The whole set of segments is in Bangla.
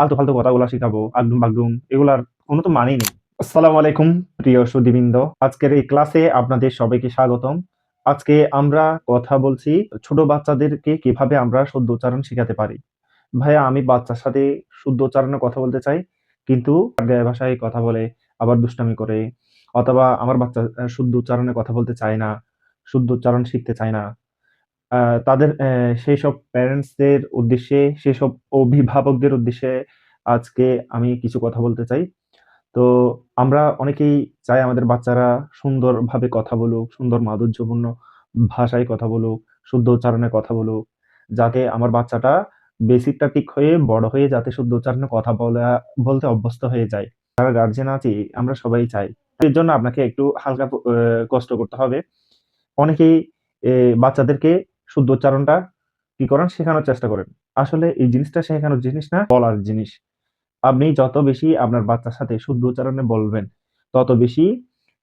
আলতু ফালতু কথাগুলো শিখাবো আগডুম বাগডুম এগুলার কোনো তো মানেই নেই। আসসালামু আলাইকুম, প্রিয় সুদীবৃন্দ। আজকের এই ক্লাসে আপনাদের সবাইকে স্বাগতম। আজকে আমরা কথা বলছি ছোট বাচ্চাদেরকে কীভাবে আমরা শুদ্ধ উচ্চারণ শেখাতে পারি। ভাইয়া, আমি বাচ্চার সাথে শুদ্ধ উচ্চারণে কথা বলতে চাই, কিন্তু ভাষায় কথা বলে, আবার দুষ্টামি করে, অথবা আমার বাচ্চা শুদ্ধ উচ্চারণে কথা বলতে চায় না শুদ্ধ উচ্চারণ শিখতে চায় না। তাদের সেই সব প্যারেন্টসদের উদ্দেশ্যে সেসব অভিভাবকদের উদ্দেশ্যে আজকে আমি কিছু কথা বলতে চাই। তো আমরা অনেকেই চাই আমাদের বাচ্চারা সুন্দরভাবে কথা বলুক, সুন্দর মাধুর্যপূর্ণ ভাষায় কথা বলুক, শুদ্ধ উচ্চারণে কথা বলুক, যাতে আমার বাচ্চাটা বেসিকটা ঠিক হয়ে, বড় হয়ে যাতে শুদ্ধ উচ্চারণে কথা বলা, বলতে অভ্যস্ত হয়ে যায়। যারা গার্জেন আছি, আমরা সবাই চাই। এর জন্য আপনাকে একটু হালকা কষ্ট করতে হবে। অনেকেই বাচ্চাদেরকে শুদ্ধ উচ্চারণটা কি করেন শেখানোর চেষ্টা করেন। আসলে এই জিনিসটা শেখানোর জিনিস না, বলার জিনিস। আপনি যত বেশি আপনার বাচ্চার সাথে শুদ্ধ উচ্চারণে বলবেন, তত বেশি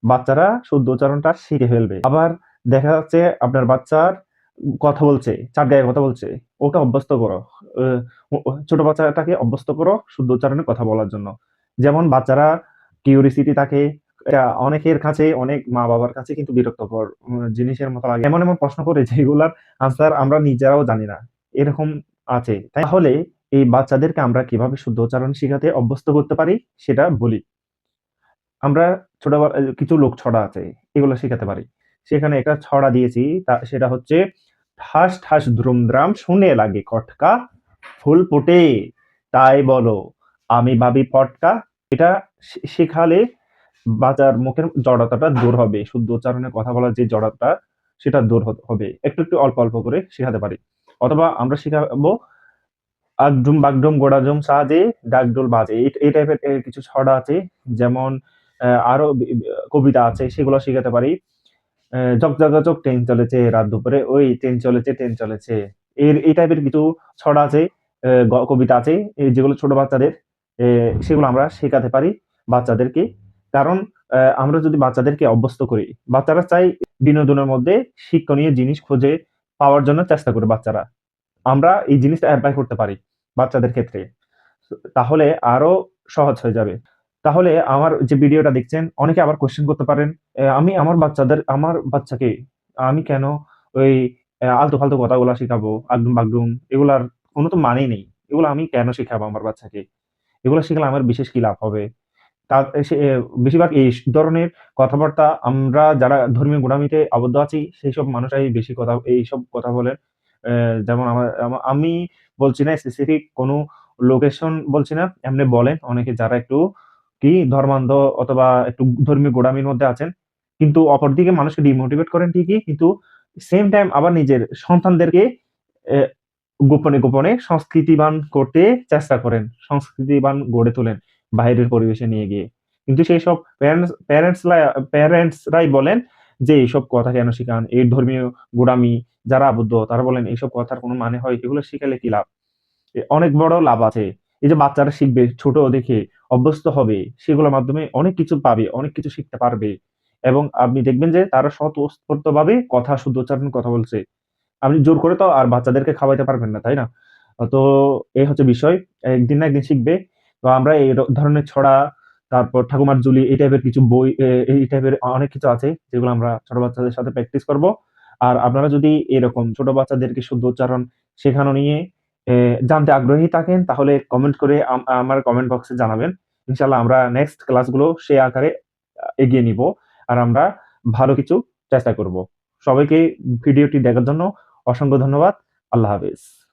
বাচ্চারা শুদ্ধ উচ্চারণটা শিখে ফেলবে। আবার দেখা যাচ্ছে আপনার বাচ্চার কথা বলছে, চার গায়ে কথা বলছে, ওকে অভ্যস্ত করো। ছোট বাচ্চাটাকে অভ্যস্ত করো শুদ্ধ উচ্চারণে কথা বলার জন্য। যেমন বাচ্চারা কিউরিসিটি থাকে এটা অনেকের কাছে অনেক মা বাবার কাছে কিন্তু বিরক্তকর জিনিসের মতো লাগে। এমন এমন প্রশ্ন করে যেগুলার আনসার আমরা নিজেরাও জানি না। এরকম আছে। তাহলে এই বাচ্চাদেরকে আমরা কীভাবে শুদ্ধ উচ্চারণ শিখাতে অভ্যস্ত করতে পারি, সেটা বলি। আমরা ছোট কিছু লোক ছড়া আছে, এগুলো শেখাতে পারি। সেখানে একটা ছড়া দিয়েছি, তা, সেটা হচ্ছে, ঠাস ঠাস দ্রুমদ্রাম শুনে লাগে খটকা ফুল ফোটে, তাই বলো, আমি ভাবি পটকা। এটা শে- বাচ্চার মুখের জড়তাটা দূর হবে। শুদ্ধ উচ্চারণে কথা বলার যে জড়তা, সেটা দূর হবে। একটু একটু অল্প অল্প করে শেখাতে পারি। অথবা আমরা শেখাবো আগডুম বাগডুম গোড়াডুম সাজে ডাকডোল বাজে। এই টাইপের কিছু ছড়া আছে। যেমন আরও কবিতা আছে, সেগুলো শেখাতে পারি। জক ট্রেন চলেছে রাত দুপুরে। ওই, ট্রেন চলেছে ট্রেন চলেছে। এর এই টাইপের কিছু ছড়া আছে কবিতা আছে। যেগুলো ছোট বাচ্চাদের সেগুলো আমরা শেখাতে পারি বাচ্চাদেরকে। কারণ আমরা যদি বাচ্চাদেরকে অভ্যস্ত করি, বাচ্চারা চাই বিনোদনের মধ্যে শিক্ষণীয় জিনিস খুঁজে পাওয়ার জন্য চেষ্টা করে বাচ্চারা। আমরা এই জিনিসটা অ্যাপ্লাই করতে পারি বাচ্চাদের ক্ষেত্রে। তাহলে আরও সহজ হয়ে যাবে। তাহলে আমার যে ভিডিওটা দেখছেন, অনেকে আবার কোশ্চেন করতে পারেন আমি আমার বাচ্চাদের, আমার বাচ্চাকে আমি কেন ওই আলতু ফালতু কথাগুলো শিখাবো? আগডুম বাগডুম এগুলার কোনো তো মানেই নেই। এগুলো আমি কেন শিখাবো আমার বাচ্চাকে? এগুলো শিখলে আমার বিশেষ কি লাভ হবে? বেশিরভাগ এই ধরনের কথাবার্তা আমরা যারা ধর্মীয় গোড়ামিতে আবদ্ধ আছি, সেই সব মানুষরাই বেশি কথা এইসব কথা বলেন। যেমন আমার, আমি বলছি না স্পেসিফিক কোনো লোকেশন বলছি না, এমনি বলেন। অনেকে যারা একটু কি ধর্মান্ধ অথবা একটু ধর্মীয় গোড়ামির মধ্যে আছেন, কিন্তু অপরদিকে মানুষকে ডিমোটিভেট করেন ঠিকই, কিন্তু সেম টাইম আবার নিজের সন্তানদেরকে গোপনে গোপনে সংস্কৃতিবান করতে চেষ্টা করেন, সংস্কৃতিবান গড়ে তোলেন। বাইরের পরিবেশে নিয়ে গিয়ে। কিন্তু সেই সব প্যারেন্টস প্যারেন্টসরা প্যারেন্টসরাই বলেন যে এইসব কথা কেন শিখান, এই ধর্মীয় গোড়ামি, যারা আবদ্ধ, তারা বলেন এইসব কথার কোনো মানে হয়, এগুলো শিখালে কি লাভ? অনেক বড় লাভ আছে। এই যে বাচ্চারা শিখবে, ছোট দেখে অভ্যস্ত হবে, সেগুলোর মাধ্যমে অনেক কিছু পাবে, অনেক কিছু শিখতে পারবে। এবং আপনি দেখবেন যে তারা স্বতঃস্ফূর্ত ভাবে কথা শুদ্ধ উচ্চারণ কথা বলছে। আপনি জোর করে তো আর বাচ্চাদেরকে খাওয়াইতে পারবেন না, তাই না? তো এই হচ্ছে বিষয়। একদিন না একদিন শিখবে। তো আমরা এই ধরনের ছড়া, তারপর ঠাকুমার জুলি এই টাইপের কিছু বই এই টাইপের অনেক কিছু আছে যেগুলো আমরা ছোট বাচ্চাদের সাথে প্র্যাকটিস করব। আর আপনারা যদি এরকম ছোট বাচ্চাদেরকে শুদ্ধ উচ্চারণ শেখানো নিয়ে জানতে আগ্রহী থাকেন, তাহলে কমেন্ট করে আম- আমার কমেন্ট বক্সে জানাবেন। ইনশাল্লাহ আমরা নেক্সট ক্লাসগুলো সে আকারে এগিয়ে নিব আর আমরা ভালো কিছু চেষ্টা করব। সবাইকে ভিডিওটি দেখার জন্য অসংখ্য ধন্যবাদ। আল্লাহ হাফেজ।